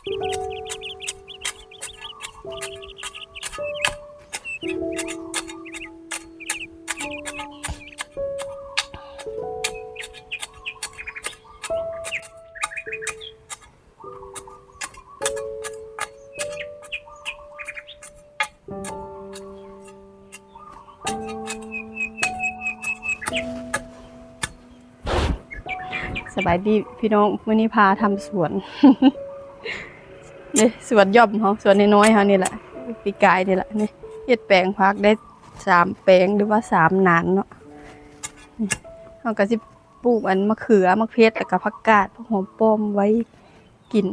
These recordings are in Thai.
สบายดีพี่น้องวันนี้พาทำสวน นี่สวนย่อมเขาสวนน้อยๆเขานี่แหละปีกายนี่แหละนี่เฮ็ดแปลงพักได้สามแปลงหรือว่าสามนานเนาะเขาก็สิปลูกอันมะเขือมะเพชรแล้วก็ผักกาดผักหอมป้อมไว้กิน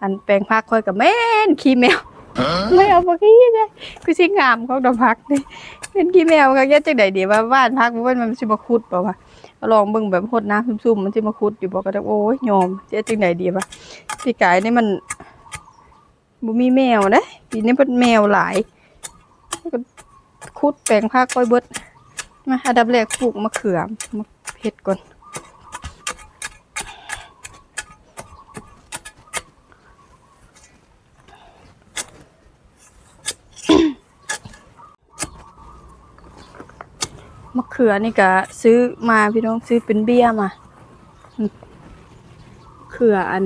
อันแปลงพักค่อยกับแม่นขี้แมว ไม่เอามาขี้เลยคือสิงามของดอกพักนี่เป็นขี้แมวก็ยัดจังไดดีว่าบ้านพักมันมันสิมาขุดเปล่าวะลองเบิ่งแบบหดน้ำซุ่มๆมันสิมาขุดอยู่บ่ก็ได้โอ้ยยอมเจ๊จังไดดีวะพี่กายนี่มันบ่มีแมวเด้ปีนี้เพิ่นแมวหลายก็ขุดแปลงผักก้อยเบิดมาอันดับแรกปลูกมะเขือมะเผ็ดก่อน มะเขือนี่ก็ซื้อมาพี่น้องซื้อเป็นเบี้ยมาเขืออัน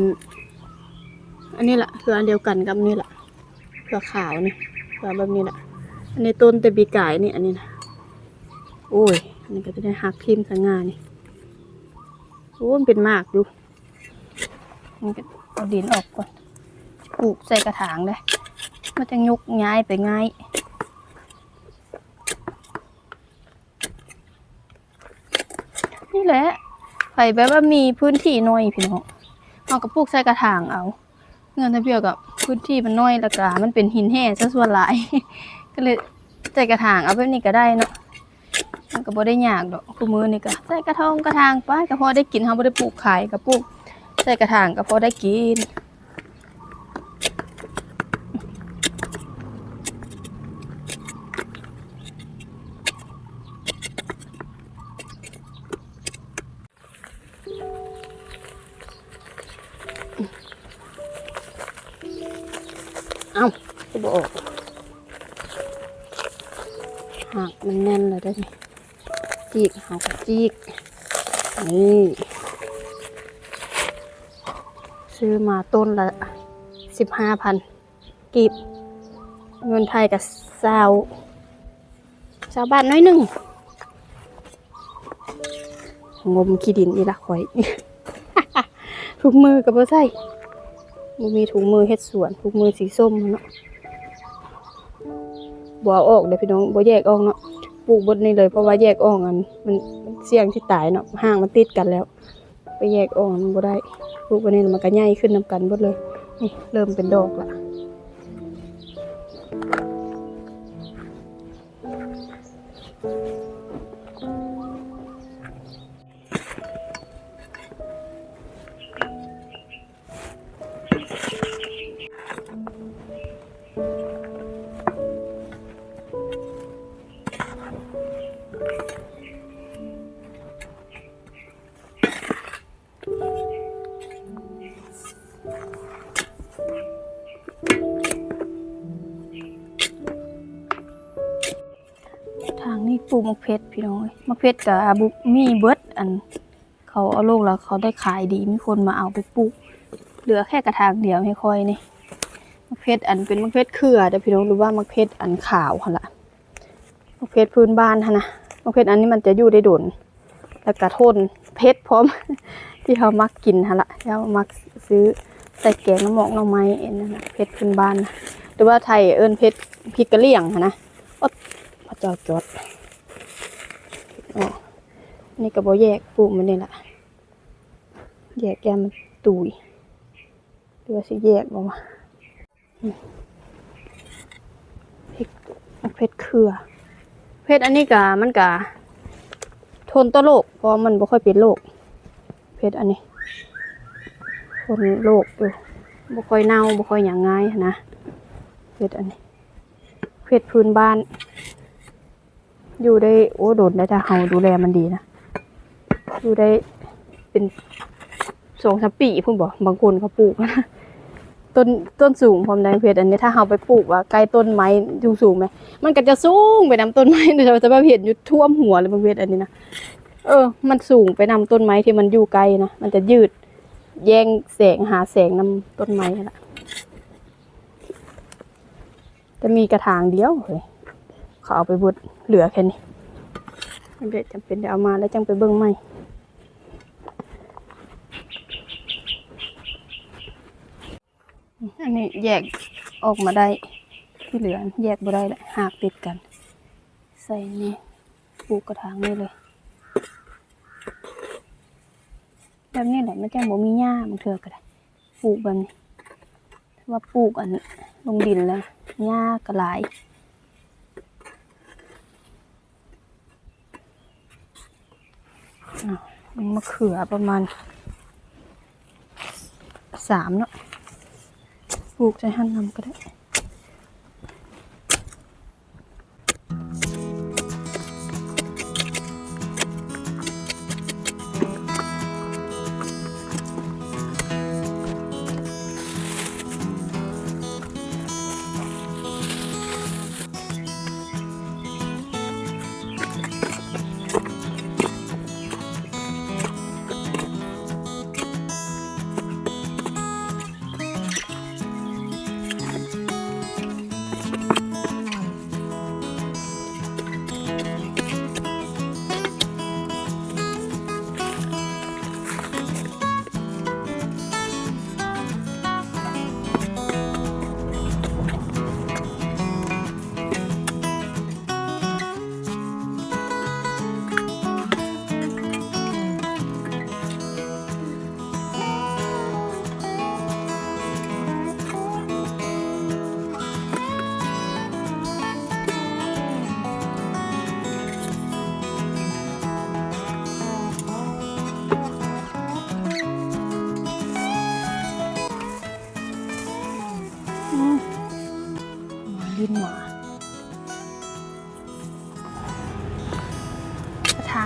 อันนี้แหละเขืออันเดียวกันกับนี่แหละเขือขาวนี่เขือแบบนี้แหละอันนี้ต้นแต่ปีกายนี่อันนี้นะโอ้ยอันนี้ก็จะได้หักพิมพ์สง่านี่โอ้มันเป็นมากดูมันก็เอาดินออกก่อนปลูกใส่กระถางเลยมันจะยกย้ายไปง่าย นี่แหละไผแบบว่ามีพื้นที่น้อยพี่น้องเอากระปุกใส่กระถางเอา เงินทะเบียกับพื้นที่มันน้อยละกามันเป็นหินแห่ซะส่วนหลาย ก็เลยใส่กระถางเอาแบบนี้ก็ได้เนาะมันก็บ่ได้ยากดอกคู่มือนี่ก็ใส่กระทงกระถางไปก็พอได้กินเฮาบ่ได้ปลูกขายก็ปลูกใส่กระถางก็พอได้กิน บออกหักมันแน่นเลยได้อนี่จีกหักจีก นี่ ซื้อมาต้นละสิบห้าพันกีบ เงินไทยกับซาวซาวบ้าทน้อยหนึ่ง งมขี้ดินนี่ละข่อยทุกมือกับเพื่อใส่บ่มีถุงมือเฮ็ดสวนถุงมือสีส้มเนาะ บัวออกเด้อพี่น้องบัวแยกออกเนาะปลูกบนนี้เลยเพราะว่าแยกออกอันมันมันเสี่ยงที่ตายเนาะห่างมันติดกันแล้ว ไปแยกออกมันบ่ได้ปลูกบนนี้มันก็ใหญ่ขึ้นนํกันหมดเลยนี่เริ่มเป็นดอกละ ลูกมะเพชรพี่น้องเอ้ยมะเพชรกับบุกมีเบิดอัน เขาเอาลูกแล้วเขาได้ขายดีมีคนมาเอาไปปลูก เหลือแค่กระถางเดียวให้ค่อยนี่มะเพชรอันเป็นมะเพชรเครือเด้อพี่น้องหรือว่ามะเพชรอันขาวหั่นละมะเพชรพื้นบ้านหั่นะมะเพชรอันนี้มันจะอยู่ได้ดนแล้วก็ทนเพชรพร้อม ที่เขามักกินหั่นล่ะเขามักซื้อใส่แกงน้ำหมอกน้ำไม้อันนะเพชรพื้นบ้านนะหรือว่าไทยเอิ้นเพชรพริกกะเหรี่ยงนนะอ๊ดพระเจ้าจอด อ๋อนี่ก็บ่แยกปลูกมันนี่แหละแยกแกมันตุยหรือว่าสิแยกออกมาอืมพริกเพชรเครือ เพชรอันนี้กะมันกะทนต่อโรคเพราะมันบ่ค่อยเป็นโรคเพชรอันนี้ทนโรคอยู่บ่ค่อยเน่าบ่ค่อยหยังง่ายนะเพชรอันนี้เพชรพื้นบ้าน อยู่ได้โอ้โดนได้ถ้าเฮาดูแลมันดีนะอยู่ได้เป็นสองสามปีพุ่นบอกบางคนเขาปลูกนะต้นต้นสูงพร้อมแดงเพชรอันนี้ถ้าเราไปปลูกว่าใกล้ต้นไม้สูงสูงไหมมันก็จะสูงไปนำต้นไม้เดี๋ยวจะมาเห็นอยู่ท่วมหัวเลยบางเพชรอันนี้นะเออ มันสูงไปนำต้นไม้ที่มันอยู่ไกลนะมันจะยืด แย่งแสงหาแสงนำต้นไม้ละจะมีกระถางเดียวเฮ้ย เขาเอาไปบดเหลือแค่นี้มันเป็นจำเป็นเดี๋ยวเอามาแล้วจังไปเบิ้งใหม่อันนี้แยกออกมาได้ที่เหลือแยกบ่ได้แหละหากติดกัน ใส่นี่ปลูกกระถางนี่เลยแบบนี้แหละมันจะบ่มีหญ้ามันเถื่อก็ได้ปลูกแบบนี้ว่าปลูกอันลงดินแล้วหญ้าก็หลายอ้าว มันมะเขือประมาณสามเนาะปลูกใจหั่นนำก็ได้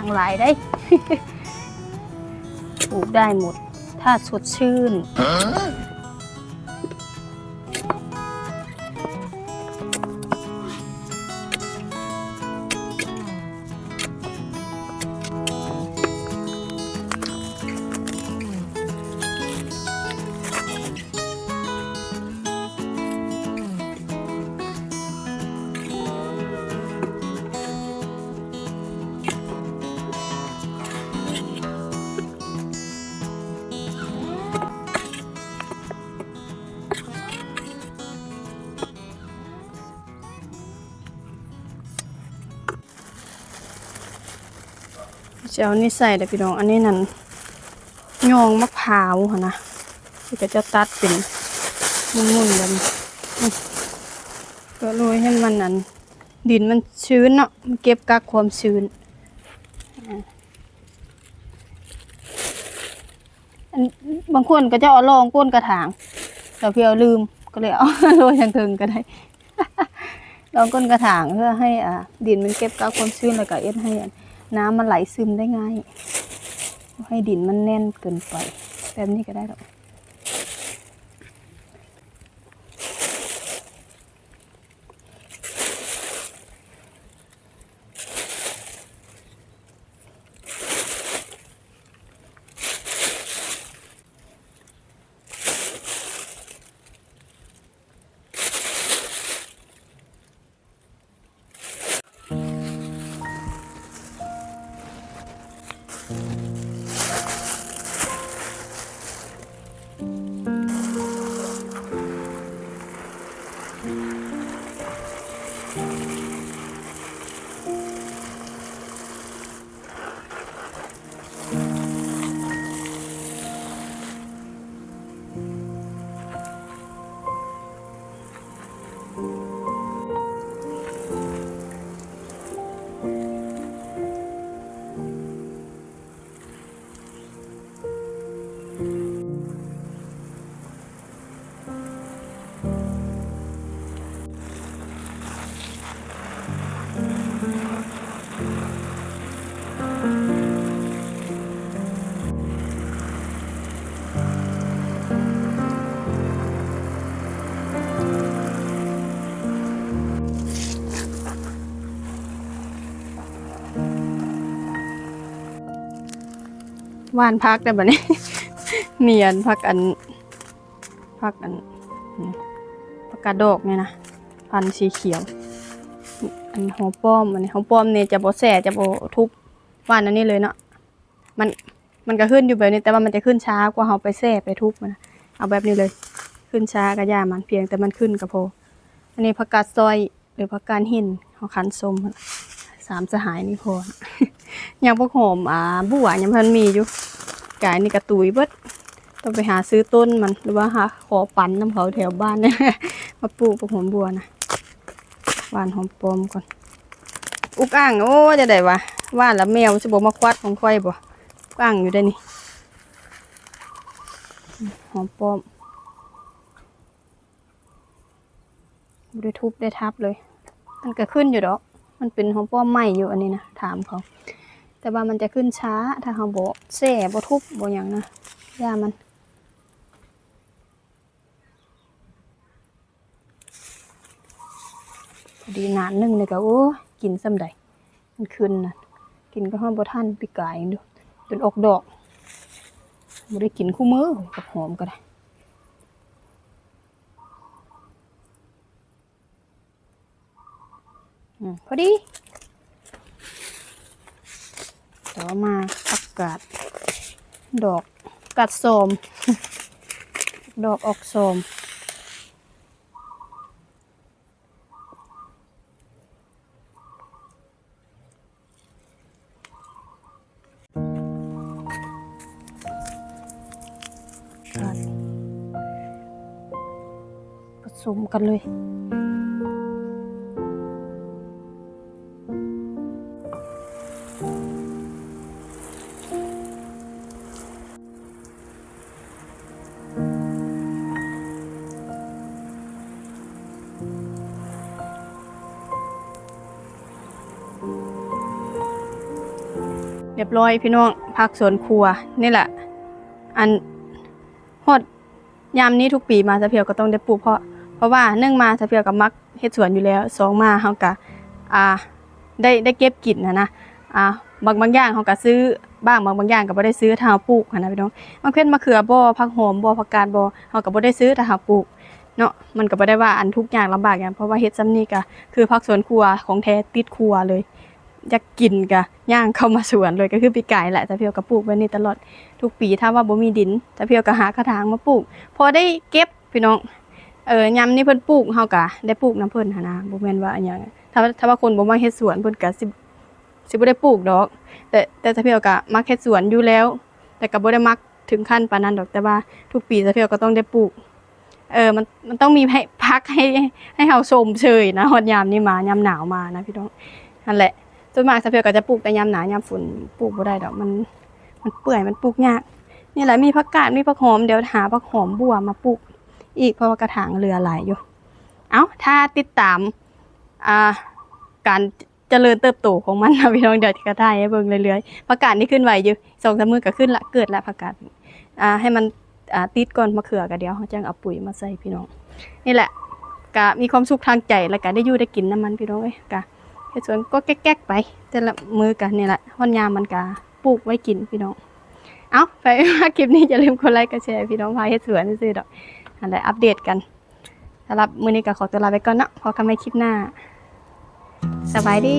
างหลายได้ ปลูกได้หมด ถ้าสดชื่น เจ้านี่ใส่เด้อพี่น้อง อันนี้นั่นยองมะพร้าวค่ะนะที่ก็จะตัดเป็นมุ่นๆแบบนี้ก็โรยให้มันนั่นดินมันชื้นเนาะมันเก็บกักความชื้นอันบางคนก็จะเอาลองก้นกระถางแต่พี่เอาลืมก็เลยเอาโรยทางถึงก็ได้ลองก้นกระถางเพื่อให้อ่าดินมันเก็บกักความชื้นแล้วก็เอ็ดให้อัน น้ำมันไหลซึมได้ง่ายบ่ให้ดินมันแน่นเกินไปแบบนี้ก็ได้หรอก ว่านพักได้บัดนี้เนียนพักอันพักอันพักกาดดอกเนี่ยนะพันสีเขียว อันหอมป้อมอันนี้หอมป้อมเนี่ยจะบ่แสจะบ่ทุบว่านอันนี้เลยเนาะมันมันก็ขึ้นอยู่แบบนี้แต่ว่ามันจะขึ้นช้ากว่าเฮาไปแสไปทุบมันเอาแบบนี้เลย ขึ้นช้าก็ยามันเพียงแต่มันขึ้นก็พออันนี้ผักกาดซอยหรือผักกาดหินเฮาคันส้มมัน สามสหายนี่พอ ยังพวกหอมอ่าบัวยังพันมีอยู่กายนี่กระตุยเบิดต้องไปหาซื้อต้นมันหรือว่าหาขอปันน้ำเขาแถวบ้านเนี่ยมาปลูกพวกหอมบัวนะหวานหอมปลอมก่อน อุกอ่างโอ้จะได้วะว่านแล้วแมวจะบอกมาควัดของค่อยบ่อุกอ่างอยู่ได้นี่หอมปลอมบ่ได้ทุบได้ทับเลย มันก็ขึ้นอยู่ดอก มันเป็นหอมป้อมใหม่อยู่อันนี้นะถามเขา แต่ว่ามันจะขึ้นช้าถ้าเขาโบแส่บทุบบอย่างนะย่ามันดีนานหนึงเลยก็โอ้กินซ้ำใดมันขึ้นนะกินก็ห้องบ่ท่านปีกายดูจนออกดอกบ่ได้กินคู่มือกับหอมก็ได้ อืม พอดี ต่อมาผักกาดดอกกัดโสม ดอกออกโสมกัดผสมกันเลย รียบร้อยพี่น้องพักสวนครัวนี่แหละ อันฮอดยามนี้ทุกปีมาสะเพียวก็ต้องได้ปลูกเพราะเพราะว่าเนื่องมาสะเพียวกับมักเฮ็ดสวนอยู่แล้วสองมาเฮาก็อ่าได้ได้เก็บกินนะนะอ่าบางบางอย่างเฮาก็ซื้อบ้างบางบางอย่างก็บ่ได้ซื้อถ้าเฮาปลูกนะพี่น้องบางเพิ่นมะเขือบ่ผักหอมบ่ผักกาดบ่เฮาก็บ่ได้ซื้อถ้าเฮาปลูกเนาะมันก็บ่ได้ว่าอันทุกอย่างลำบากอย่างเพราะว่าเฮ็ดซ้ำนี้ก็คือผักสวนครัวของแท้ติดครัวเลย อยากกินกะย่างเข้ามาสวนเลยก็คือปีกายแหละแต่เพียวก็ปลูกไว้นี่ตลอดทุกปีถ้าว่าบ่มีดินแต่เพียวก็หากระถางมาปลูก พอได้เก็บพี่น้องเออยามนี้เพิ่นปลูกเฮาก็ได้ปลูกน้ำเพิ่นหั่นะบ่แม่นว่าอันหยังถ้าถ้าว่าคนบ่มาเฮ็ดสวนเพิ่นก็สิสิบ่ได้ปลูกดอก แต่แต่แต่เพียวก็มักเฮ็ดสวนอยู่แล้ว แต่ก็บ่ได้มักถึงขั้นปานนั้นดอกแต่ว่าทุกปีแต่เพียวก็ต้องได้ปลูก เออมันมันต้องมีให้พักให้ให้เฮาชมเชยนะฮอดยามนี้มายามหนาวมานะพี่น้องนั่นแหละ ส่วนมากสะเพียวก็จะปลูกแต่ยามหนายามฝนปลูกบ่ได้ดอกมันมันเปื่อยมันปลูกยากนี่แหละมีผักกาดมีผักหอมเดี๋ยวหาผักหอมบัวมาปลูก อีกเพราะว่ากระถางเรือหลายอยู่ เอาถ้าติดตามอ่าการเจริญเติบโตของมันนะพี่น้องเดี๋ยวจะกระถ่ายให้เบิ่งเรื่อยๆผักกาดนี่ขึ้นไหวอยู่สองสามมือก็ขึ้นละเกิดละผักกาดอ่าให้มันอ่าติดก่อนมะเขือก็เดี๋ยวเขาจะเอาปุ๋ยมาใส่พี่น้อง นี่แหละก็มีความสุขทางใจแล้วก็ได้อยู่ได้กินน้ำมันพี่น้องเอ้ยก็ เฮ็ดสวนก็แก๊กๆไป แต่ละมือกันนี่แหละวันยามมันกะปลูกไว้กินพี่น้อง เอาไปว่าคลิปนี้อย่าลืมกดไลค์กดแชร์พี่น้องพาเฮ็ดสวนซื่อดอกอันใดอัปเดตกันสำหรับมือนี้ก็ขอตัวลาไปก่อนเนาะพอกันใหม่คลิปหน้า สบายดี